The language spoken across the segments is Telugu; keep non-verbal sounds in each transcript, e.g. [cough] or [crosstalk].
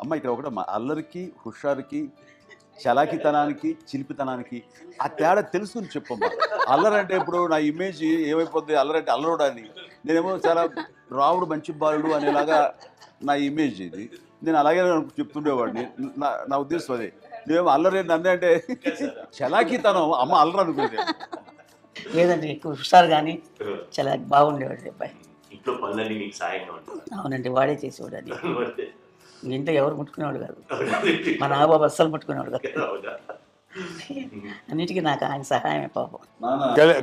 అమ్మ ఇక్కడ ఒకటి అల్లరికి హుషారుకి చలాకితనానికి చిలిపితనానికి ఆ తేడా తెలుసుకుని చెప్పమ్మా. అల్లరి అంటే ఇప్పుడు నా ఇమేజ్ ఏమైపోద్ది? అల్లరి అంటే అల్లరుడు అని. నేనేమో చాలా రావుడు మంచి బాలుడు అనేలాగా నా ఇమేజ్ ఇది. నేను అలాగే చెప్తుండేవాడిని. నా నా ఉద్దేశం అదే. నువ్వేమో అల్లరి నన్ను అంటే చలాకితనం అమ్మ అల్లరి అనుకునేది లేదంటే ఎక్కువ హుషారు కానీ చాలా బాగుండేవాడు అబ్బాయి ఇంట్లో పనులన్నీ నీకు సాయంగా అవునండి వాడే చేసేవాడు అది. ఇంట్లో ఎవరు ముట్టుకునేవాడు కాదు. మా నాగబాబు అస్సలు ముట్టుకునేవాడు కాదు? అన్నిటికీ నాకు ఆయన సహాయమే పాపం.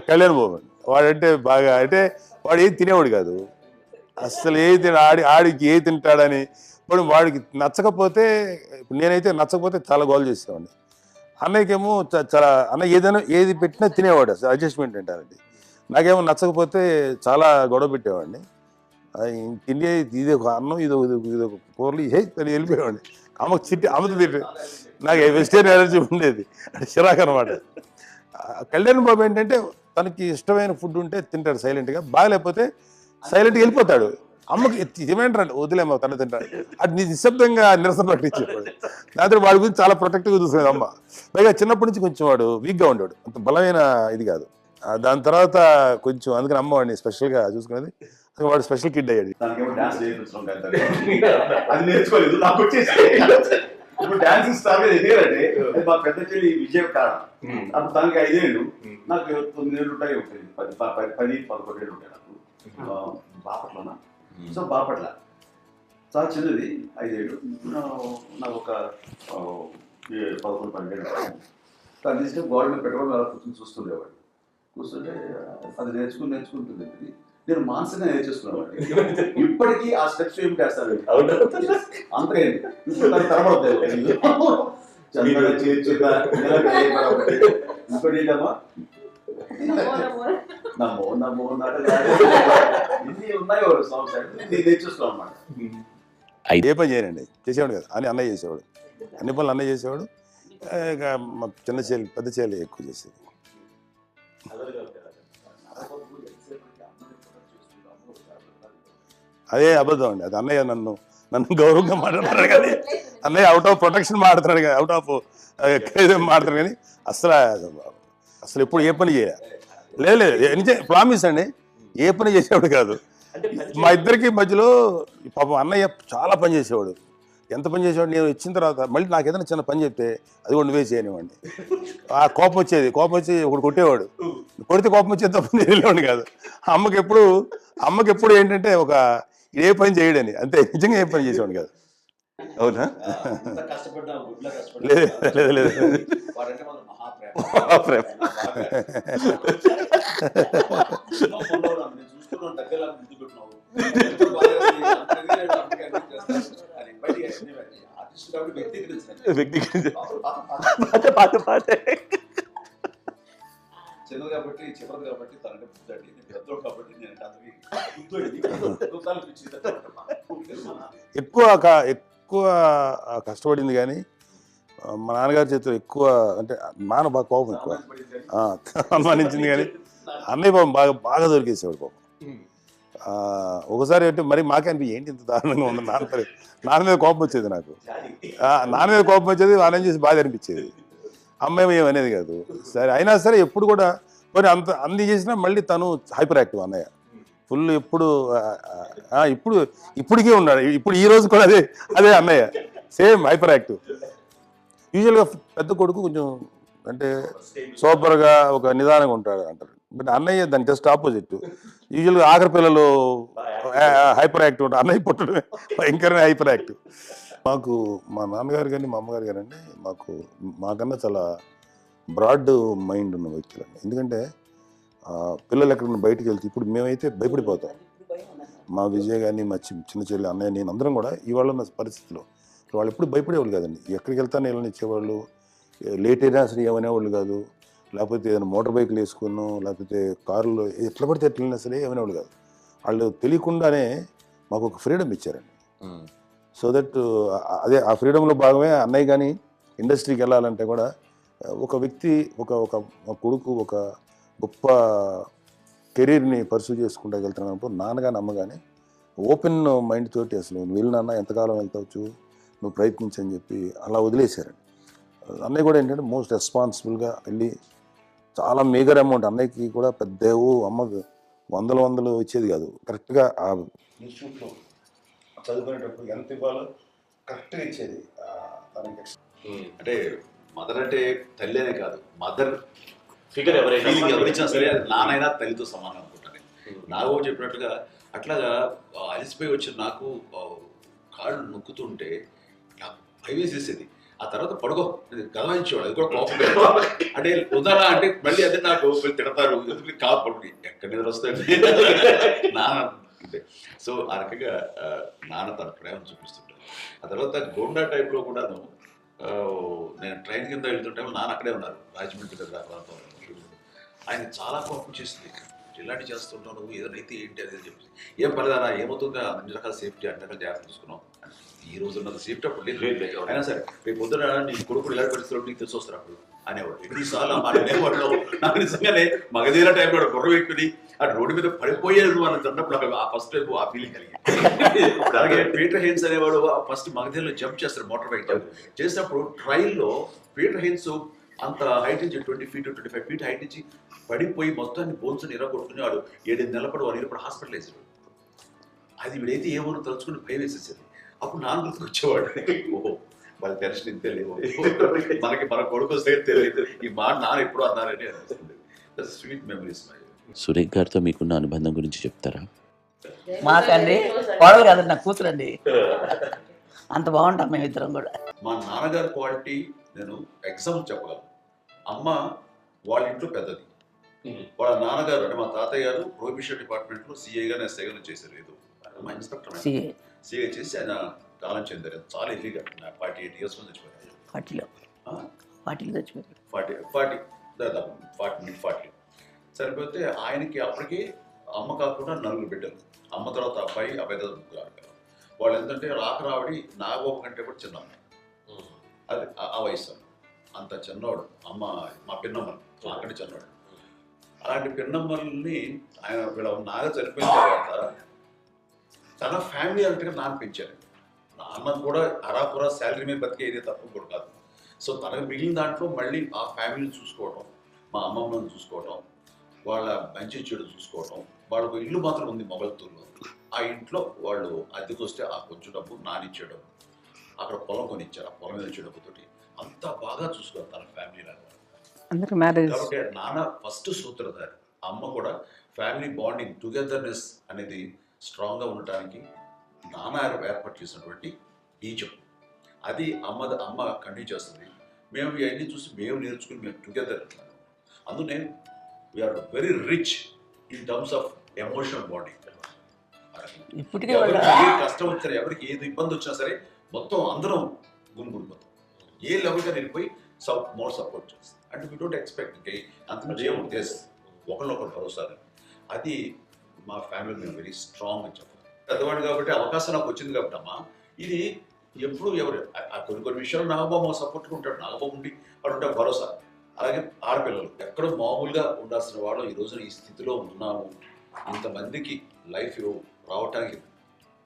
కళ్యాణ్ బాబు. వాడంటే బాగా అంటే వాడు ఏది తినేవాడు కాదు. అసలు ఏ తిన ఆడి ఆడికి ఏ తింటాడని ఇప్పుడు వాడికి నచ్చకపోతే నేనైతే నచ్చకపోతే చాలా గోల్ చేసేవాడిని. అన్నయ్యకేమో చ- చాలా అన్న ఏదైనా ఏది పెట్టినా తినేవాడు. అసలు అడ్జస్ట్మెంట్ అంటారండి నాకేమో నచ్చకపోతే చాలా గొడవ పెట్టేవాడిని. తిండి ఇది ఒక అన్నం ఇది ఒక- ఇది ఒక కూరలు ఏ తను వెళ్ళిపోయాడు అమ్మకు చిట్టి అమ్మతో తిట్టి నాకు వెజిటేరియన్ ఎనర్జీ ఉండేది. అంటే చిరాకు అనమాట కళ్యాణ్ బాబు ఏంటంటే తనకి ఇష్టమైన ఫుడ్ ఉంటే తింటాడు సైలెంట్గా బాగాలేకపోతే సైలెంట్గా వెళ్ళిపోతాడు. అమ్మకి ఏమంటారంటే వదిలేమో తన తింటాడు. అది నీ నిశ్శబ్దంగా నిరసన ప్రకటించేవాడు. దాంతో వాడి గురించి చాలా ప్రొటెక్ట్గా చూసుకునేది అమ్మ. పైగా చిన్నప్పటి నుంచి కొంచెం వాడు వీక్గా ఉండేవాడు. అంత బలమైన ఇది కాదు. దాని తర్వాత కొంచెం అందుకని అమ్మ వాడిని స్పెషల్గా చూసుకునేది. వాడు స్పెషల్ కిడ్ అయ్యాడు. అది నేర్చుకోలేదు నాకు వచ్చేసి. ఇప్పుడు డాన్సింగ్ స్టార్ ఎదిగారంటే అది మా పెద్ద చెల్లి విజయం కారణం. అప్పుడు దానికి ఐదేళ్ళు. నాకు తొమ్మిదేళ్ళు ఉంటాయి ఉంటుంది పది పది పది పదకొండేళ్ళు ఉంటాయి నాకు. బాపట్లనా సో బాపట్ల. చాలా చిన్నది ఐదేళ్ళు. నాకు ఒక పదకొండు పన్నెండు తను తీసుకుని గోడ మీద పెట్టుకోవడం అలా కూర్చొని చూస్తుండేవాడు. కూర్చుంటే అది నేర్చుకుని నేర్చుకుంటుంది. నేను మానసికంగా నేర్చేసుకున్నాను ఇప్పటికీ ఆ స్టెప్స్ ఏమి చేస్తారు? అంతే ఇప్పుడు తరబడతాయి ఇంకోటి ఏంటమ్మా నమో నమో నటరాజ. ఇన్ని ఉన్నాయో సాంగ్స్ నేను నేర్చేస్తున్నాను అనమాట ఏ పని చేయనండి. చేసేవాడు కదా. అని అన్నయ్య చేసేవాడు. అన్ని పనులు అన్నయ్య చేసేవాడు. ఇక మా చిన్న చెల్లి పెద్ద చెల్లి ఎక్కువ చేసేది. అదే అబద్ధం అండి. అది అన్నయ్య నన్ను నన్ను గౌరవంగా మాట్లాడతాడు కానీ అన్నయ్య అవుట్ ఆఫ్ ప్రొటెక్షన్ మాట్లాడతాడు కానీ అవుట్ ఆఫ్ మాట్లాడతాడు కానీ అసలు అసలు ఎప్పుడు ఏ పని చేయ లేదు లేదు ప్రామిస్ అండి. ఏ పని చేసేవాడు కాదు. మా ఇద్దరికి మధ్యలో పాపం అన్నయ్య చాలా పని చేసేవాడు. ఎంత పని చేసేవాడు? నేను ఇచ్చిన తర్వాత మళ్ళీ నాకు ఏదైనా చిన్న పని చెప్తే అది కూడా నువ్వే చేయనివ్వండి. ఆ కోపం వచ్చేది. కోపం వచ్చి ఒకడు కొట్టేవాడు. కొడితే కోపం వచ్చేది తప్ప నేను వెళ్ళేవాడు కాదు. అమ్మకి ఎప్పుడు అమ్మకి ఎప్పుడు ఏంటంటే ఒక ఏ పని చేయడని. అంతే నిజంగా ఏ పని చేసేవాడు కాదు. అవునా? లేదు లేదు మహాప్రేమ. వ్యక్తిగత. పాట పాట పాట చిన్నది కాబట్టి చిన్నది కాబట్టి తనకి ఎక్కువ ఎక్కువ కష్టపడింది కానీ మా నాన్నగారి చేతిలో ఎక్కువ అంటే నాన్న బాగా కోపం ఎక్కువ. అనుమానించింది కానీ అన్నయ్య పాపం బాగా బాగా దొరికేసేవాడు పాపం. ఒకసారి అంటే మరి మాకే అనిపి ఏంటి ఇంత దారుణంగా ఉంది నాన్న నాన్న మీద కోపం వచ్చేది నాకు. ఆ, నాన్న మీద కోపం వచ్చేది వాళ్ళని చేసి బాధ అనిపించేది. అమ్మాయి ఏమనేది కాదు. సరే అయినా సరే ఎప్పుడు కూడా మరి అంత అన్ని చేసినా మళ్ళీ తను హైపర్ యాక్టివ్ అన్నయ్య. ఫుల్ ఎప్పుడు ఇప్పుడు ఇప్పటికే ఉన్నాడు. ఇప్పుడు ఈ రోజు కూడా అదే అదే అన్నయ్య. సేమ్ హైపర్ యాక్టివ్ యూజువల్గా పెద్ద కొడుకు కొంచెం అంటే సూపర్గా ఒక నిదానంగా ఉంటాడు అంటారు. బట్ అన్నయ్య దాని జస్ట్ ఆపోజిట్ యూజువల్గా ఆఖరి పిల్లలు హైపర్ యాక్టివ్ ఉంటారు. అన్నయ్య పుట్టడమే భయంకరమైన హైపర్ యాక్టివ్ మాకు మా నాన్నగారు కానీ మా అమ్మగారు కానీ అండి మాకు మాకన్నా చాలా బ్రాడ్ మైండ్ ఉన్న వ్యక్తులు ఎందుకంటే పిల్లలు ఎక్కడైనా బయటికి వెళ్తే ఇప్పుడు మేమైతే భయపడిపోతాం. మా విజయ్ కానీ మా చిన్న చెల్లి అన్నయ్య నేను అందరం కూడా ఇవాళ ఉన్న పరిస్థితిలో. వాళ్ళు ఎప్పుడు భయపడేవాళ్ళు కాదండి. ఎక్కడికి వెళ్తాను వెళ్ళని ఇచ్చేవాళ్ళు. లేట్ అయినా సరే ఏమనేవాళ్ళు కాదు. లేకపోతే ఏదైనా మోటార్ బైక్లు వేసుకున్నాం లేకపోతే కారులో ఎట్లా పడితే ఎట్లా వెళ్ళినా సరే ఏమనేవాళ్ళు కాదు. వాళ్ళు తెలియకుండానే మాకు ఒక ఫ్రీడమ్ ఇచ్చారండి. సో దట్ అదే ఆ ఫ్రీడంలో భాగమే అన్నయ్య కానీ ఇండస్ట్రీకి వెళ్ళాలంటే కూడా ఒక వ్యక్తి ఒక ఒక కొడుకు ఒక గొప్ప కెరీర్ని పర్సూ చేసుకుంటూ వెళ్తున్నప్పుడు నాన్నగాని అమ్మగాని ఓపెన్ మైండ్ తోటి అసలు వెళ్ళు నాన్న ఎంతకాలం వెళ్తావచ్చు నువ్వు ప్రయత్నించని చెప్పి అలా వదిలేశారండి. అన్నయ్య కూడా ఏంటంటే మోస్ట్ రెస్పాన్సిబుల్గా వెళ్ళి చాలా మేజర్ అమౌంట్ అన్నయ్యకి కూడా పెద్ద ఏవో అమ్మకి వందలు వందలు ఇచ్చేది కాదు. కరెక్ట్గా ఆ ఇన్స్టిట్యూట్లో చదువుకునేటప్పుడు ఎంత ఇవ్వాలో కరెక్ట్గా ఇచ్చేది. ఆ, తనకి అంటే మదర్ అంటే తల్లి అనే కాదు మదర్ ఫిగర్ ఎవరైనా ఫీలింగ్ ఎవరిచ్చినా సరే నానైనా తల్లితో సమానం అనుకుంటాను నేను. నాగబాబు చెప్పినట్లుగా అట్లాగా అలసిపోయి వచ్చిన నాకు కాళ్ళు నొక్కుతుంటే నాకు భయం వేసేసేది. ఆ తర్వాత పడుకో. గమనించేవాడు అది కూడా కోపం అంటే వదరా అంటే మళ్ళీ అదే నాకు వీళ్ళు తిడతారు. ఎందుకు కాదు పడుకుని ఎక్కడ నిద్ర వస్తాయండి [laughs] నాన్న సో ఆ రకంగా నాన్న తన ప్రేమ చూపిస్తుంటాడు. ఆ తర్వాత గోండా టైప్లో కూడాను నేను ట్రైన్ కింద వెళ్తుంటే నాన్న అక్కడే ఉన్నారు. రాజమండ్రి దగ్గర ప్రాంతంలో. ఆయన చాలా కోపం చేసింది. ఇలాంటి చేస్తుంటావు నువ్వు ఏదైనా అయితే ఏంటి అనేది చెప్పి. ఏం పర్లేదా ఏమవుతుందో అన్ని రకాల సేఫ్టీ అన్ని రకాల జాగ్రత్త తీసుకున్నాం ఈ రోజు ఉన్నది సేఫ్టీ అప్పుడు లేదు. అయినా సరే రేపు పొద్దున నీ కొడుకులు ఇలాంటి పరిస్థితుల్లో నీకు తెలిసి వస్తారు అప్పుడు? అనేవాడు. ఎన్నిసార్లు అనేవాడు నాకు నిజంగానే మగధీర టైంలో గుర్ర పెట్టుకుని ఆ రోడ్డు మీద పడిపోయేది అని అన్నప్పుడు నాకు ఆ ఫస్ట్ టైం ఆ ఫీలింగ్ కలిగింది. అలాగే పీటర్ హెయిన్స్ అనేవాడు ఫస్ట్ మగధీరలో జంప్ చేస్తారు మోటార్ బైక్ జంప్ చేసినప్పుడు ట్రైల్లో పీటర్ హెయిన్స్ అంత హైట్ నుంచి twenty feet twenty five feet height నుంచి పడిపోయి మొత్తాన్ని బోన్స్ ఇరా కొట్టుకునేవాడు ఏడు నెలపడు వాడు ఇప్పుడు హాస్పిటలైజ్ అది వీడైతే ఏమో తలుచుకుని భయం వేసేసేది. అప్పుడు నాన్న గుర్తుకు వచ్చేవాడు ఓహో వాళ్ళ టెన్షన్ ఇంతే లేవు మనకి మన కొడుకు వస్తే తెలియదు. ఈ మాట నాన్న ఎప్పుడు అన్నారని అనిపిస్తుంది. స్వీట్ మెమరీస్ మై సురేఖ్ గారితో మీకున్న అనుబంధం గురించి చెప్తారా? మాకండి కోడలు కాదండి నా కూతురండి. [laughs] అంత బాగుంటాం మేమిద్దరం కూడా. మా నాన్నగారి క్వాలిటీ నేను ఎగ్జాంపుల్ చెప్పగలను. అమ్మ వాళ్ళ ఇంట్లో పెద్దది. వాళ్ళ నాన్నగారు అంటే మా తాతయ్య గారు ప్రొహిబిషన్ డిపార్ట్మెంట్లో సిఐ గారు ఎస్ఐ గారు చేశారు ఏదో. మా ఇన్స్పెక్టర్ సిఏ సిఐ చేసి ఆయన కాలం చెందారు. చాలా ఎర్లీగా ఫార్టీ ఎయిట్ ఇయర్స్ నుంచి చచ్చిపోయారు ఫార్టీలో. ఫార్టీలో చచ్చిపోయారు ఫార్టీ ఫార్టీ దాదాపు ఫార్టీ మిడ్ ఫార్టీ. సరిపోతే ఆయనకి అప్పటికి అమ్మ కాకుండా నలుగురు బిడ్డలు. అమ్మ తర్వాత అబ్బాయి అబ్బాయి తర్వాత ముగ్గురు వాళ్ళు ఏంటంటే రాక రావడి నాగబాబు కంటే కూడా చిన్న అమ్మాయి అది ఆ- వయసు. అంత చిన్నవాడు అమ్మ మా పిన్నమ్మలు నాకంటే చిన్నవాడు అలాంటి పిన్నమ్మల్ని ఆయన వీళ్ళ నాగ చనిపోయిన తర్వాత తన ఫ్యామిలీ అంతగా నాన్న పెంచారు. నాన్న కూడా అరాపురా శాలరీ మీద బతికేదే తప్ప కూడా కాదు. సో తనకు మిగిలిన దాంట్లో మళ్ళీ ఆ ఫ్యామిలీని చూసుకోవటం మా అమ్మమ్మని చూసుకోవటం వాళ్ళ మంచి చెడు చూసుకోవటం వాళ్ళకు ఇల్లు మాత్రం ఉంది మొగల్తూరులో ఆ ఇంట్లో వాళ్ళు అద్దెకు వస్తే ఆ కొంచెం డబ్బు నానిచ్చే డబ్బు. అక్కడ పొలం కొనిచ్చారు ఆ పొలం మీద ఇచ్చే డబ్బుతోటి అంత బాగా చూసుకోవాలి తన ఫ్యామిలీ లాగా మ్యారేజ్ కాబట్టి నాన్న ఫస్ట్ సూత్రధారి అమ్మ కూడా ఫ్యామిలీ బాండింగ్ టుగెదర్నెస్ అనేది స్ట్రాంగ్గా ఉండటానికి నాన్న ఏర్పాటు చేసినటువంటి బీజం అది అమ్మ అమ్మ కంటిన్యూ చేస్తుంది. మేము ఇవన్నీ చూసి మేము నేర్చుకుని మేము together అందునే we are very rich in terms of emotional bonding ఇప్పటికే కష్టం వచ్చినా ఎవరికి ఏది ఇబ్బంది వచ్చినా సరే మొత్తం అందరం గుమిగుడిపోతాం. ఏ లెవెల్గా నేను పోయి సప్ మోర్ సపోర్ట్ చేస్తాను అంటే వీ డోంట్ ఎక్స్పెక్ట్ ఇంకా అంత ఏముంది ఒకరినొకరు భరోసా అది మా ఫ్యామిలీ మేము వెరీ స్ట్రాంగ్ అని చెప్పాలి. పెద్దవాడు కాబట్టి అవకాశం నాకు వచ్చింది కాబట్టి అమ్మా ఇది ఎప్పుడు ఎవరు ఆ- కొన్ని కొన్ని విషయాలు నాగబాబు సపోర్ట్గా ఉంటాడు. నాగబాబు ఉండి వాడు ఉంటే భరోసా. అలాగే ఆడపిల్లలు ఎక్కడో మామూలుగా ఉండాల్సిన వాళ్ళు ఈ రోజున ఈ స్థితిలో ఉన్నాము. ఇంతమందికి లైఫ్ రావటానికి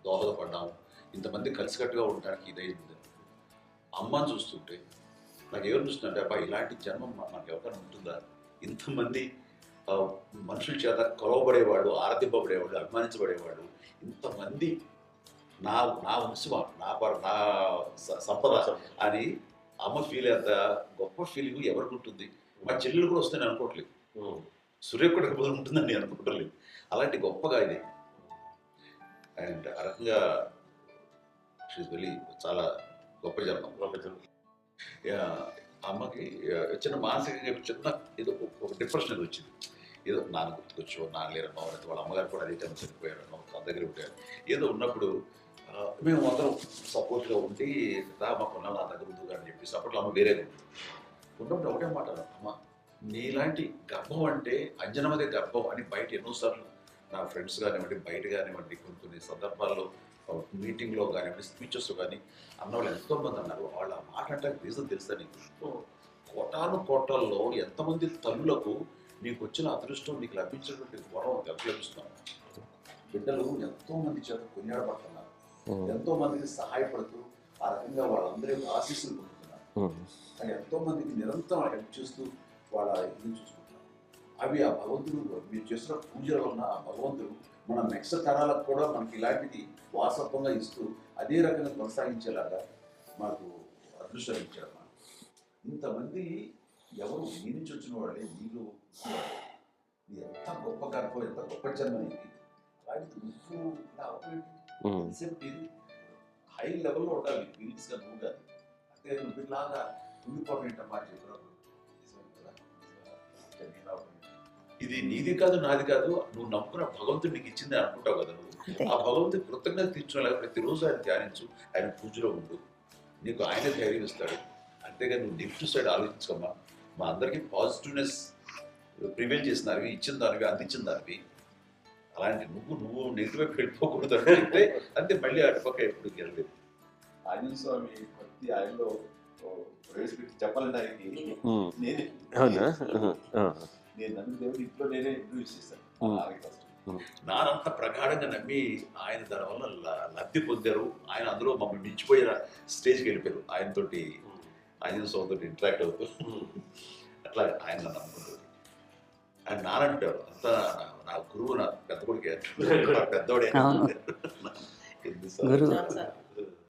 దోహదపడ్డాము. ఇంతమంది కలిసికట్టుగా ఉండటానికి ఇదైంది అమ్మని చూస్తుంటే నాకు ఎవరు చూస్తుంటే అబ్బా ఇలాంటి జన్మం మా- నాకు ఎవరికైనా ఉంటుందా? ఇంతమంది మనుషుల చేత కొలవబడేవాడు ఆరాధింపబడేవాడు అభిమానించబడేవాడు ఇంతమంది నా నా వంశమా నా పర- నా సంపద అని అమ్మ ఫీల్ అంత గొప్ప ఫీలింగ్ ఎవరికి ఉంటుంది? మా చెల్లెలు కూడా వస్తాయని అనుకోవట్లేదు. సూర్య కూడా ఉంటుందని నేను అనుకుంటలేదు అలాంటి గొప్పగా ఇది. అండ్ ఆ రకంగా షీస్ వెరీ చాలా గొప్ప జన్మం. యా, అమ్మకి యా, చిన్న మానసికంగా చిన్న ఏదో ఒక- డిప్రెషన్ వచ్చింది. ఏదో నాన్న గుర్తుకొచ్చు నాన్న లేరు అమ్మవారి వాళ్ళ అమ్మగారు కూడా అదే టైం చనిపోయారు తన దగ్గర ఉంటారు ఏదో ఉన్నప్పుడు మేము అందరం సపోర్ట్గా ఉండి రా మా కొన్నాళ్ళు నా దగ్గర ఉంది అని చెప్పి సపోర్ట్లో అమ్మ వేరేగా ఉంది ఉన్నప్పుడు ఒకటే మాట అమ్మ నీలాంటి గర్భం అంటే అంజనమదే గర్భం అని బయట ఎన్నోసార్లు నా ఫ్రెండ్స్ కానివ్వండి బయట కానివ్వండి కొన్ని కొన్ని సందర్భాల్లో మీటింగ్లో కానివ్వండి స్పీచెస్ కానీ అన్నవాళ్ళు ఎంతో మంది అన్నారు. వాళ్ళ ఆ మాట అంటే రీజన్ తెలుసా నీకు? కోటాను కోటాల్లో ఎంతమంది తల్లులకు నీకు వచ్చిన అదృష్టం నీకు లభించినటువంటి వరం ఎంత లభిస్తున్నావు. బిడ్డలు ఎంతో మంది చేత కొనియాడబడుతున్నారు. ఎంతో మందికి సహాయపడుతూ ఆ రకంగా వాళ్ళందరి ఆశీస్సులు పొందుతున్నారు. కానీ ఎంతో మందికి నిరంతరం హెల్ప్ చేస్తూ వాళ్ళ ఇది చూసుకుంటున్నారు. అవి ఆ భగవంతుడు మీరు చేస్తున్న పూజల వలన ఆ భగవంతుడు మన నెక్స్ట్ తరాలకు కూడా మనకి ఇలాంటిది వారసత్వంగా ఇస్తూ అదే రకంగా కొనసాగించేలాగా మాకు అదృష్టం ఇచ్చారు మనం ఇంతమంది ఎవరు మీ నుంచి వచ్చిన వాళ్ళే ఇది ఎంత గొప్ప గర్భం ఎంత గొప్ప జన్మ ఇది. అలాంటిది నువ్వు ఇలా హై లెవెల్లో ఉండాలి గా నువ్వు కాదు అంటే నువ్వు ఇలాగా ఉండిపోవడం ఏంటమ్మా చెప్పినప్పుడు. నిజమే కదా? ఇది నీది కాదు నాది కాదు నువ్వు నమ్ముకున్న భగవంతుడు నీకు ఇచ్చింది అనుకుంటావు కదా నువ్వు. ఆ భగవంతుడి కృతజ్ఞత తీర్చుకోలేక ప్రతిరోజు ఆయన ధ్యానించు ఆయన పూజలో ఉండు. నీకు ఆయన ధైర్యం ఇస్తాడు. అంతేగాని నువ్వు నెగిటివ్ సైడ్ ఆలోచించకమ్మా. మా అందరికీ పాజిటివ్నెస్ ప్రివెంట్ చేసిన దానివి ఇచ్చిన దానివి అందించిన దానివి అలాంటి నువ్వు నువ్వు నెగిటివ్ వైపు వెళ్ళిపోకూడదు అంటే అంతే మళ్ళీ అటుపక్క ఎప్పుడు వెళ్ళలేదు ఆంజనేయ స్వామి ప్రతి ఆయనలో ప్రవేశపెట్టి నేనే. అవునా? నేను నమ్మిన దేవుడు ఇంట్లో నేనే ఇంట్రడ్యూస్ చేశాను. నానంత ప్రగాఢంగా నమ్మి ఆయన దాని వల్ల లబ్ధి పొందారు. ఆయన అందులో మమ్మల్ని మించిపోయిన స్టేజ్కి వెళ్ళిపోయారు. ఆయనతోటి ఆయన స్వామితో ఇంటరాక్ట్ అవుతూ. అట్లా ఆయన నన్ను నమ్ముకుంటారు ఆయన నానంటారు అంతా నా- గురువు నా పెద్ద కొడుకే. ఎన్నిసార్లు గురువు.